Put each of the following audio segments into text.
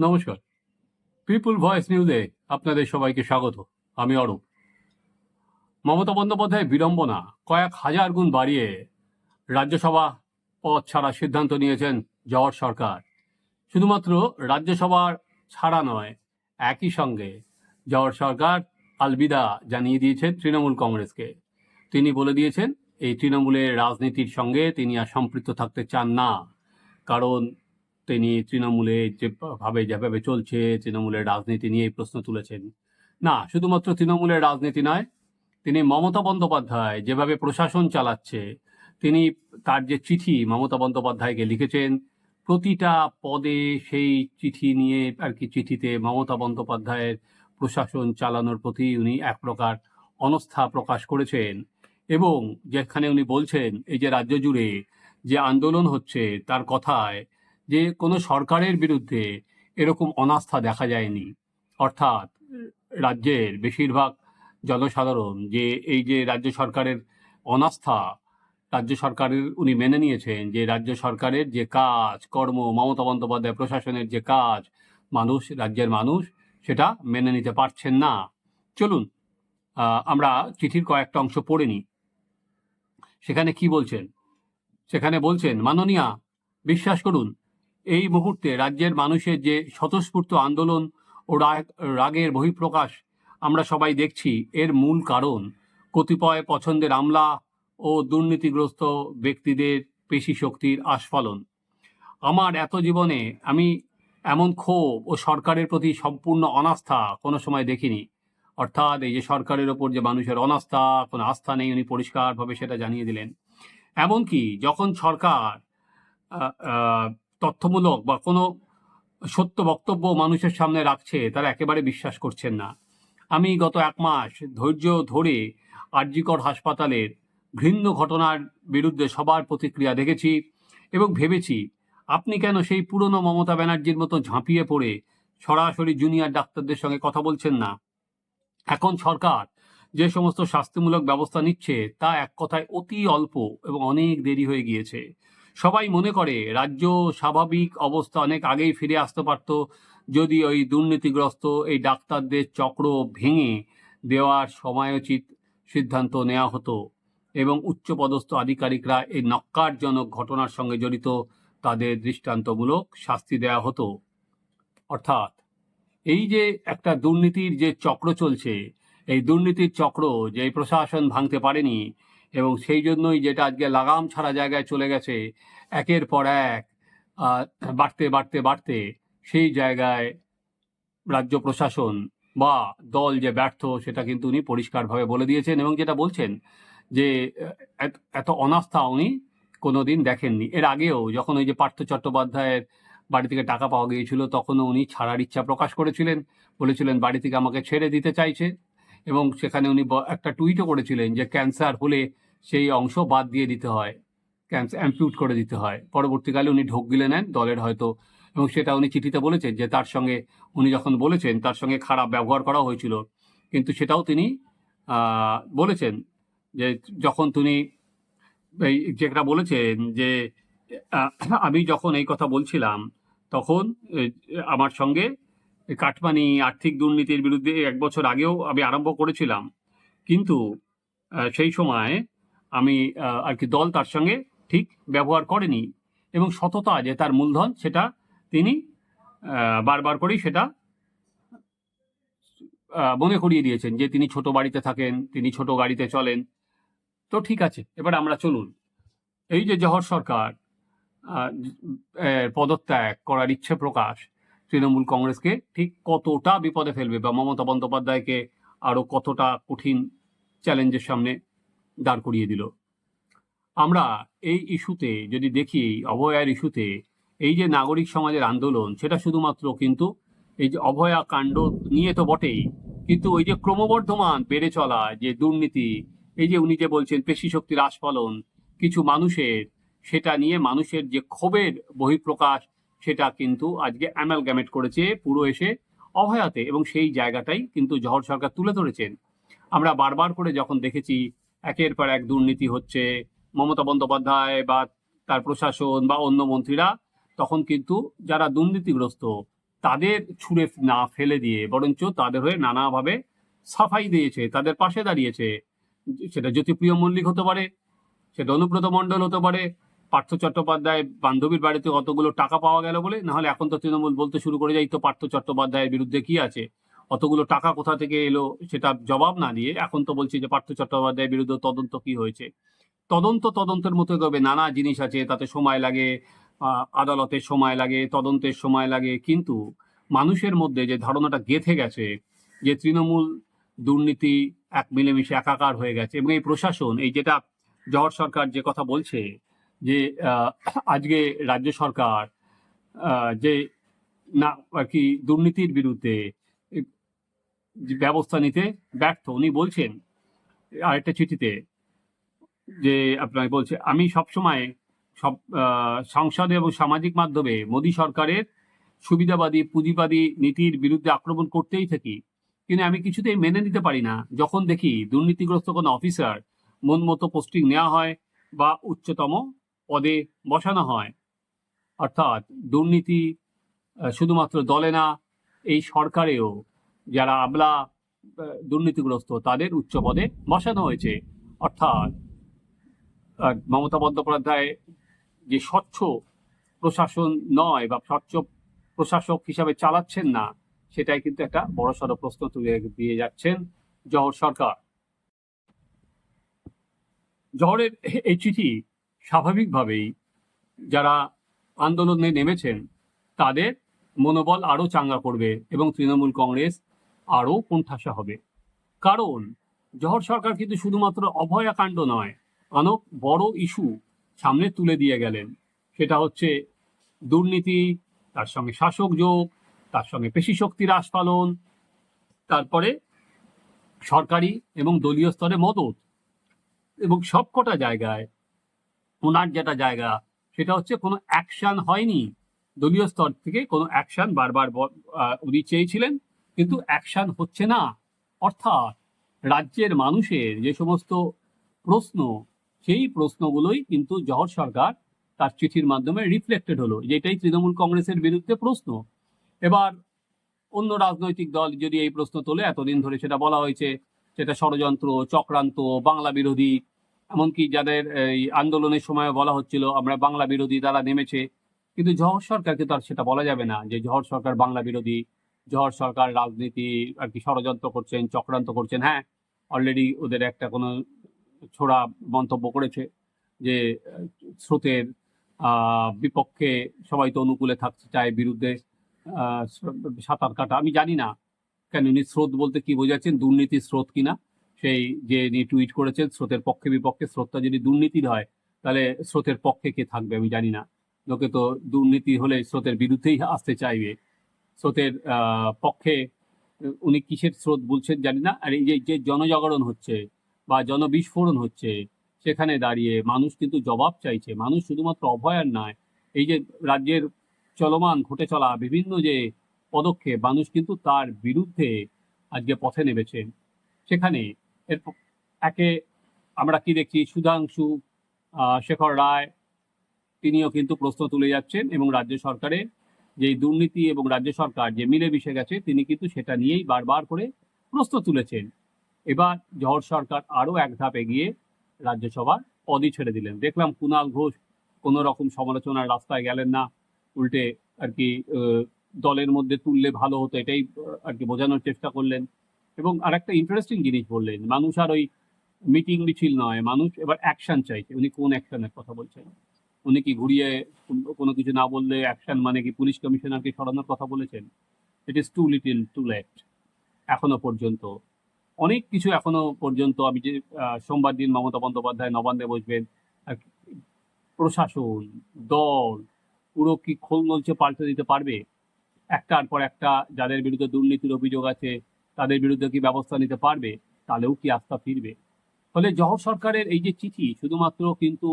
নমস্কার। পিপুল ভয়েস নিউজে আপনাদের সবাইকে স্বাগত। আমি অরূপ। মমতা বন্দ্যোপাধ্যায় বিড়ম্বনা কয়েক হাজার গুণ বাড়িয়ে রাজ্যসভা পদ ছাড়ার সিদ্ধান্ত নিয়েছেন জওয়ার সরকার। শুধুমাত্র রাজ্যসভার ছাড়া নয়, একই সঙ্গে জওয়ার সরকার আলবিদা জানিয়ে দিয়েছেন তৃণমূল কংগ্রেসকে। তিনি বলে দিয়েছেন, এই তৃণমূলের রাজনীতির সঙ্গে তিনি আর সম্পৃক্ত থাকতে চান না। কারণ তিনি তৃণমূলে যে ভাবে যেভাবে চলছে তৃণমূলের রাজনীতি নিয়ে এই প্রশ্ন তুলেছেন। না, শুধুমাত্র তৃণমূলের রাজনীতি নয়, তিনি মমতা বন্দ্যোপাধ্যায় যেভাবে প্রশাসন চালাচ্ছে, তিনি তার যে চিঠি মমতা বন্দ্যোপাধ্যায়কে লিখেছেন, প্রতিটা পদে সেই চিঠি নিয়ে আর কি চিঠিতে মমতা বন্দ্যোপাধ্যায়ের প্রশাসন চালানোর প্রতি উনি এক প্রকার অনস্থা প্রকাশ করেছেন এবং যেখানে উনি বলছেন, এই যে রাজ্য জুড়ে যে আন্দোলন হচ্ছে, তার কথায় যে কোনো সরকারের বিরুদ্ধে এরকম অনাস্থা দেখা যায়নি। অর্থাৎ রাজ্যের বেশিরভাগ জনসাধারণ যে এই যে রাজ্য সরকারের অনাস্থা, রাজ্য সরকারের উনি মেনে নিয়েছেন যে রাজ্য সরকারের যে কাজ, কর্ম, মমতা বন্দ্যোপাধ্যায় প্রশাসনের যে কাজ, মানুষ, রাজ্যের মানুষ সেটা মেনে নিতে পারছেন না। চলুন আমরা চিঠির কয়েকটা অংশ পড়ে নিই। সেখানে কি বলছেন? সেখানে বলছেন, মাননীয়া, বিশ্বাস করুন এই মুহূর্তে রাজ্যের মানুষের যে স্বতঃস্ফূর্ত আন্দোলন ও রাগ- রাগের বহিঃপ্রকাশ আমরা সবাই দেখছি, এর মূল কারণ কতিপয় পছন্দের আমলা ও দুর্নীতিগ্রস্ত ব্যক্তিদের পেশি শক্তির আস্ফলন। আমার এত জীবনে আমি এমন ক্ষোভ ও সরকারের প্রতি সম্পূর্ণ অনাস্থা কোনো সময় দেখিনি। অর্থাৎ এই যে সরকারের ওপর যে মানুষের অনাস্থা, কোনো আস্থা নেই, উনি পরিষ্কারভাবে সেটা জানিয়ে দিলেন। এমনকি যখন সরকার তথ্যমূলক বা কোনো সত্য বক্তব্য মানুষের সামনে রাখছে, তারা একেবারে বিশ্বাস করছেন না। আমি গত এক মাস ধৈর্য ধরে আরজিকর হাসপাতালের ঘৃণ্য ঘটনার বিরুদ্ধে সবার প্রতিক্রিয়া দেখেছি এবং ভেবেছি, আপনি কেন সেই পুরনো মমতা ব্যানার্জির মতো ঝাঁপিয়ে পড়ে সরাসরি জুনিয়র ডাক্তারদের সঙ্গে কথা বলছেন না? এখন সরকার যে সমস্ত শাস্তিমূলক ব্যবস্থা নিচ্ছে, তা এক কথায় অতি অল্প এবং অনেক দেরি হয়ে গিয়েছে। সবাই মনে করে, রাজ্য স্বাভাবিক অবস্থা অনেক আগেই ফিরে আসতে পারত। যদি ওই দুর্নীতিগ্রস্ত, এই ডাক্তারদের চক্র ভেঙে দেওয়ার সময়োচিত সিদ্ধান্ত নেওয়া হতো এবং উচ্চপদস্থ আধিকারিকরা এই নক্কারজনক ঘটনার সঙ্গে জড়িত, তাদের দৃষ্টান্তমূলক শাস্তি দেওয়া হতো। অর্থাৎ, এই যে একটা দুর্নীতির যে চক্র চলছে, এই দুর্নীতির চক্র যে প্রশাসন ভাঙতে পারেনি এবং সেই জন্যই যেটা আজকে লাগাম ছাড়া জায়গায় চলে গেছে, একের পর এক বাড়তে বাড়তে বাড়তে সেই জায়গায় রাজ্য প্রশাসন বা দল যে ব্যর্থ সেটা কিন্তু উনি পরিষ্কারভাবে বলে দিয়েছেন এবং যেটা বলছেন যে এত- অনাস্থা উনি কোনো দিন দেখেননি। এর আগেও যখন ওই যে পার্থ চট্টোপাধ্যায়ের বাড়ি থেকে টাকা পাওয়া গিয়েছিল তখনও উনি ছাড়ার ইচ্ছা প্রকাশ করেছিলেন। বলেছিলেন, বাড়ি থেকে আমাকে ছেড়ে দিতে চাইছে। এবং সেখানে উনি একটা টুইটও করেছিলেন যে ক্যান্সার হলে সেই অংশ বাদ দিয়ে দিতে হয় ক্যান্সার অ্যাম্পিউট করে দিতে হয়। পরবর্তীকালে উনি ঢোক গিলে নেন দলের হয়তো, এবং সেটা উনি চিঠিতে বলেছেন যে তার সঙ্গে, উনি যখন বলেছেন তার সঙ্গে খারাপ ব্যবহার করা হয়েছিল। কিন্তু সেটাও তিনি বলেছেন যে যখন তিনি এই যেটা বলেছেন যে আমি যখন এই কথা বলছিলাম, তখন আমার সঙ্গে কাটমানি আর্থিক দুর্নীতির বিরুদ্ধে এক বছর আগেও আমি আরম্ভ করেছিলাম। কিন্তু সেই সময় আমি আর কি দল তার সঙ্গে ঠিক ব্যবহার করেনি এবং সততা যে তার মূলধন সেটা তিনি বারবার করেই সেটা মনে করিয়ে দিয়েছেন যে তিনি ছোট বাড়িতে থাকেন, তিনি ছোট গাড়িতে চলেন। তো ঠিক আছে, এবার আমরা চলুন। এই যে জহর সরকার পদত্যাগ করার ইচ্ছে প্রকাশ তৃণমূল কংগ্রেসকে ঠিক কতটা বিপদে ফেলবে বা মমতা বন্দ্যোপাধ্যায়কে আরও কতটা কঠিন চ্যালেঞ্জের সামনে দাঁড় করিয়ে দিল? আমরা এই ইস্যুতে যদি দেখি অভয়ার ইস্যুতে এই যে নাগরিক সমাজের আন্দোলন, সেটা শুধুমাত্র কিন্তু এই যে অভয়া কাণ্ড নিয়ে তো বটেই, কিন্তু ওই যে ক্রমবর্ধমান বেড়ে চলা যে দুর্নীতি, এই যে উনি যে বলছেন পেশি শক্তির আস্ফলন কিছু মানুষের, সেটা নিয়ে মানুষের যে ক্ষোভের বহিঃপ্রকাশ সেটা কিন্তু আজকে অ্যামালগ্যামেট করেছে পুরো এসে অভয়াতে এবং সেই জায়গাটাই কিন্তু জহর সরকার তুলে ধরেছেন। আমরা বারবার করে যখন দেখেছি একের পর এক দুর্নীতি হচ্ছে, মমতা বন্দ্যোপাধ্যায় বা তার প্রশাসন বা অন্য মন্ত্রীরা, তখন কিন্তু যারা দুর্নীতিগ্রস্ত, তাদের ছুঁড়ে না ফেলে দিয়ে, বরঞ্চ তাদের হয়ে নানাভাবে সাফাই দিয়েছে, তাদের পাশে দাঁড়িয়েছে। সেটা জ্যোতিপ্রিয় মল্লিক হতে পারে, সেটা অনুব্রত মণ্ডল হতে পারে পার্থ চট্টোপাধ্যায় বান্ধবীর বাড়িতে অতগুলো টাকা পাওয়া গেল বলে? নাহলে এখন তো তৃণমূল বলতে শুরু করে যাই তো পার্থ চট্টোপাধ্যায়ের বিরুদ্ধে কি আছে? অতগুলো টাকা কোথা থেকে এলো সেটা জবাব না দিয়ে এখন তো বলছি যে পার্থ চট্টোপাধ্যায়ের বিরুদ্ধে তদন্ত কি হয়েছে? তদন্ত তদন্তের মতো তবে নানা জিনিস আছে, তাতে সময় লাগে আদালতের সময় লাগে, তদন্তের সময় লাগে, কিন্তু মানুষের মধ্যে যে ধারণাটা গেঁথে গেছে যে তৃণমূল দুর্নীতি এক মিলেমিশে একাকার হয়ে গেছে এবং এই প্রশাসন, এই যেটা জহর সরকার যে কথা বলছে যে আজকে রাজ্য সরকার যে না, আর কি দুর্নীতির বিরুদ্ধে ব্যবস্থা নিতে ব্যর্থ। উনি বলছেন, আরেকটা চিঠিতে, যে আপনার বলছে, আমি সবসময় সব সংসদে এবং সামাজিক মাধ্যমে মোদী সরকারের সুবিধাবাদী, পুঁজিবাদী নীতির বিরুদ্ধে আক্রমণ করতেই থাকি। কিন্তু আমি কিছুতেই মেনে নিতে পারি না। যখন দেখি দুর্নীতিগ্রস্ত কোনো অফিসার মন মতো পোস্টিং নেওয়া হয় বা উচ্চতম পদে বসানো হয়। অর্থাৎ দুর্নীতি শুধুমাত্র দলে না, এই সরকারেও যারা আমলা দুর্নীতিগ্রস্ত, তাদের উচ্চ পদে বসানো হয়েছে। অর্থাৎ মমতা বন্দ্যোপাধ্যায় যে স্বচ্ছ প্রশাসন নয় বা স্বচ্ছ প্রশাসক হিসাবে চালাচ্ছেন না, সেটাই কিন্তু একটা বড়সড় প্রশ্ন তুলে দিয়ে যাচ্ছেন জহর সরকার। জহরের এই চিঠি স্বাভাবিকভাবেই যারা আন্দোলনে নেমেছেন, তাদের মনোবল আরও চাঙ্গা করবে এবং তৃণমূল কংগ্রেস আরও কোণঠাসা হবে। কারণ জহর সরকার কিন্তু শুধুমাত্র অভয়াকাণ্ড নয় অনেক বড় ইস্যু সামনে তুলে দিয়ে গেলেন। সেটা হচ্ছে দুর্নীতি, তার সঙ্গে শাসক যোগ, তার সঙ্গে পেশি শক্তি হ্রাস পালন, তারপরে সরকারি এবং দলীয় স্তরে মদত এবং সবকটা জায়গায় ওনার যেটা জায়গা, সেটা হচ্ছে কোনো অ্যাকশন হয়নি। দলীয় স্তর থেকে কোনো অ্যাকশন বারবার উনি চেয়েছিলেন, কিন্তু অ্যাকশন হচ্ছে না। অর্থাৎ রাজ্যের মানুষের যে সমস্ত প্রশ্ন, সেই প্রশ্নগুলোই কিন্তু জহর সরকার তার চিঠির মাধ্যমে রিফ্লেক্টেড হলো যেটাই তৃণমূল কংগ্রেসের বিরুদ্ধে প্রশ্ন। এবার অন্য রাজনৈতিক দল যদি এই প্রশ্ন তোলে, এতদিন ধরে সেটা বলা হয়েছে, সেটা ষড়যন্ত্র, চক্রান্ত, বাংলা বিরোধী এমনকি যাদের এই আন্দোলনের সময় বলা হচ্ছিল, আমরা বাংলা বিরোধী তারা নেমেছে। কিন্তু জহর সরকারকে তো আর সেটা বলা যাবে না যে জহর সরকার বাংলা বিরোধী, জহর সরকার রাজনীতি আর কি ষড়যন্ত্র করছেন, চক্রান্ত করছেন। হ্যাঁ অলরেডি ওদের একটা কোনো ছোড়া মন্তব্য করেছে যে, স্রোতের বিপক্ষে সবাই তো অনুকূলে থাকতে চায়, বিরুদ্ধে সাঁতার কাটা। আমি জানি না কেন উনি স্রোত বলতে কি বোঝাচ্ছেন? দুর্নীতির স্রোত কিনা? সেই যে ইনি টুইট করেছেন স্রোতের পক্ষে বিপক্ষে, স্রোতটা যদি দুর্নীতির হয়, তাহলে স্রোতের পক্ষে কে থাকবে আমি জানি না। লোকে তো দুর্নীতি হলে স্রোতের বিরুদ্ধেই আসতে চাইবে। স্রোতের পক্ষে উনি কিসের স্রোত বলছেন জানি না। আর এই যে যে জনজাগরণ হচ্ছে বা জনবিস্ফোরণ হচ্ছে, সেখানে দাঁড়িয়ে মানুষ কিন্তু জবাব চাইছে। মানুষ শুধুমাত্র অভয়ার নয়, এই যে রাজ্যের চলমান, ঘটে চলা বিভিন্ন যে পদক্ষেপ, মানুষ কিন্তু তার বিরুদ্ধে আজকে পথে নেমেছেন সেখানে একে আমরা কি দেখছি? সুধাংশু শেখর রায়, তিনিও কিন্তু প্রশ্ন তুলে যাচ্ছেন এবং রাজ্য সরকারের যে দুর্নীতি এবং রাজ্য সরকার যে মিলে মিশে গেছে, তিনি কিন্তু সেটা নিয়েই বারবার করে প্রশ্ন তুলেছেন। এবার জহর সরকার আরও এক ধাপ এগিয়ে রাজ্যসভার পদই ছেড়ে দিলেন। দেখলাম কুণাল ঘোষ কোনো রকম সমালোচনার রাস্তায় গেলেন না, উল্টে আর কি দলের মধ্যে তুললে ভালো হতো, এটাই আর কি, বোঝানোর চেষ্টা করলেন। এবং আর একটা ইন্টারেস্টিং জিনিস বললেন, মানুষ আর ওই মিটিং মিছিল নয়, মানুষ এবার অ্যাকশন চাইছে, উনি কোন অ্যাকশনের কথা বলছেন? উনি কি ঘুরিয়ে কোনো কিছু না বললে অ্যাকশন মানে কি পুলিশ কমিশনারকে সরানোর কথা বলেছেন? It is too little too late এখনও পর্যন্ত। অনেক কিছু এখনও পর্যন্ত আমি যে সোমবার দিন মমতা বন্দ্যোপাধ্যায় নবান্নে বসবেন প্রশাসন, দল, পুরো কি খোল নলছে পাল্টে দিতে পারবে? একটার পর একটা যাদের বিরুদ্ধে দুর্নীতির অভিযোগ আছে তাদের বিরুদ্ধে কি ব্যবস্থা নিতে পারবে, তাহলেও কি আস্থা ফিরবে? ফলে জহর সরকারের এই যে চিঠি শুধুমাত্র কিন্তু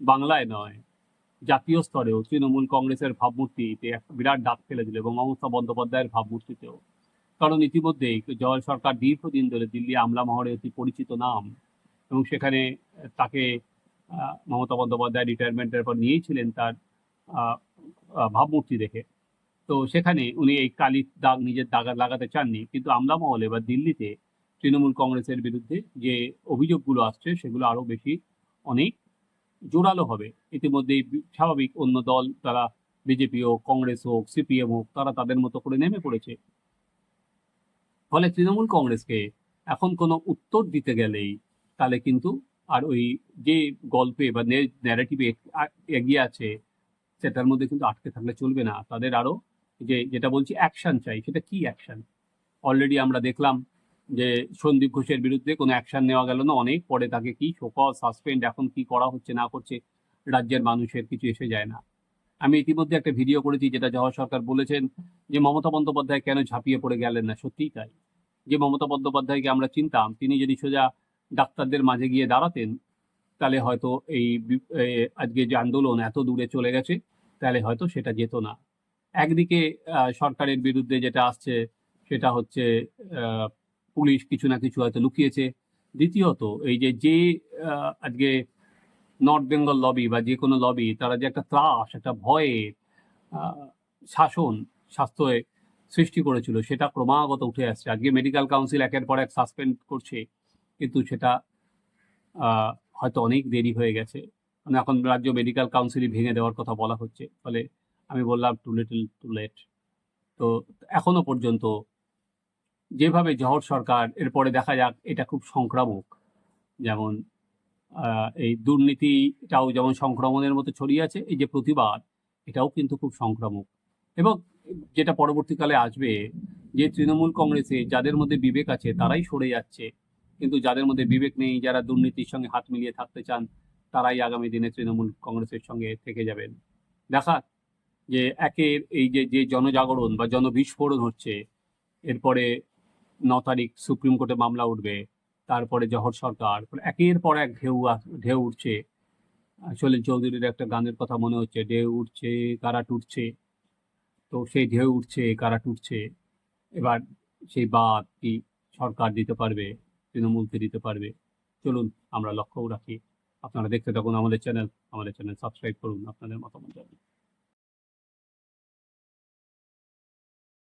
বাংলায় নয়, জাতীয় স্তরেও তৃণমূল কংগ্রেসের ভাবমূর্তিতে একটা বিরাট ডাক ফেলে দিল এবং মমতা বন্দ্যোপাধ্যায়ের ভাবমূর্তিতেও। কারণ ইতিমধ্যেই জয় সরকার দীর্ঘদিন ধরে দিল্লি আমলা মহরে অতি পরিচিত নাম এবং সেখানে তাকে মমতা বন্দ্যোপাধ্যায় রিটায়ারমেন্টের পর নিয়েছিলেন তার ভাবমূর্তি দেখে। তো সেখানে উনি এই কালির দাগ নিজের দাগ লাগাতে চাননি, কিন্তু আমলা মহলে বা দিল্লিতে তৃণমূল কংগ্রেসের বিরুদ্ধে যে অভিযোগগুলো আসছে সেগুলো আরও বেশি অনেক জোরালো হবে। ইতিমধ্যেই বি- স্বাভাবিক অন্য দল, তারা বিজেপি হোক, কংগ্রেস হোক সিপিএম হোক, তারা তাদের মতো করে নেমে পড়েছে। ফলে তৃণমূল কংগ্রেসকে এখন কোনো উত্তর দিতে গেলেই তাহলে কিন্তু আর ওই যে গল্পে বা ন্যারেটিভে এগিয়ে আছে, সেটার মধ্যে কিন্তু আটকে থাকলে চলবে না। তাদের আরও যে যেটা বলছি অ্যাকশন চাই। সেটা কি অ্যাকশন অলরেডি আমরা দেখলাম যে সন্দীপ ঘোষের বিরুদ্ধে কোনো অ্যাকশন নেওয়া গেল না। অনেক পরে তাকে কি শোকজ সাসপেন্ড এখন কি করা হচ্ছে, না করছে, রাজ্যের মানুষের কিছু এসে যায় না। আমি ইতিমধ্যে একটা ভিডিও করেছি যেটা জওয়াহর সরকার বলেছেন যে মমতা বন্দ্যোপাধ্যায় কেন ঝাঁপিয়ে পড়ে গেলেন না? সত্যিই তাই। যে মমতা বন্দ্যোপাধ্যায়কে আমরা চিনতাম, তিনি যদি সোজা ডাক্তারদের মাঝে গিয়ে দাঁড়াতেন, তাহলে হয়তো এই আজকে যে আন্দোলন এত দূরে চলে গেছে, তাহলে হয়তো সেটা যেত না। একদিকে সরকারের বিরুদ্ধে যেটা আসছে সেটা হচ্ছে পুলিশ কিছু না কিছু হয়তো লুকিয়েছে। দ্বিতীয়ত এই যে যে আজকে নর্থ বেঙ্গল লবি বা যে কোনো লবি তারা যে একটা ত্রাস একটা আহ, শাসন স্বাস্থ্যে সৃষ্টি করেছিল সেটা ক্রমাগত উঠে আসছে। আজকে মেডিকেল কাউন্সিল একের পর এক সাসপেন্ড করছে কিন্তু সেটা হয়তো অনেক দেরি হয়ে গেছে। মানে এখন রাজ্য মেডিকেল কাউন্সিলই ভেঙে দেওয়ার কথা বলা হচ্ছে। ফলে আমি বললাম টু লিটল টু লেট তো এখনও পর্যন্ত যেভাবে জহর সরকার, এরপরে দেখা যাক, এটা খুব সংক্রামক। যেমন এই দুর্নীতিটাও যেমন সংক্রমণের মতো ছড়িয়ে আছে, এই যে প্রতিবাদ, এটাও কিন্তু খুব সংক্রামক। এবং যেটা পরবর্তীকালে আসবে, যে তৃণমূল কংগ্রেসে যাদের মধ্যে বিবেক আছে, তারাই সরে যাচ্ছে। কিন্তু যাদের মধ্যে বিবেক নেই, যারা দুর্নীতির সঙ্গে হাত মিলিয়ে থাকতে চান, তারাই আগামী দিনে তৃণমূল কংগ্রেসের সঙ্গে থেকে যাবেন। দেখা যে একের এই যে যে জনজাগরণ বা জনবিস্ফোরণ হচ্ছে, এরপরে ন তারিখ সুপ্রিম কোর্টে মামলা উঠবে, তারপরে জহর সরকার একের পর এক ঢেউ ঢেউ উঠছে। আসলে চৌধুরীর একটা গানের কথা মনে হচ্ছে, ঢেউ উঠছে, কারা টুটছে? তো সেই ঢেউ উঠছে, কারা টুটছে? এবার সেই বাদ কি সরকার দিতে পারবে, তৃণমূলকে দিতে পারবে? চলুন, আমরা লক্ষ্যও রাখি। আপনারা দেখতে থাকুন আমাদের চ্যানেল আমাদের চ্যানেল সাবস্ক্রাইব করুন, আপনাদের মতামত জানান।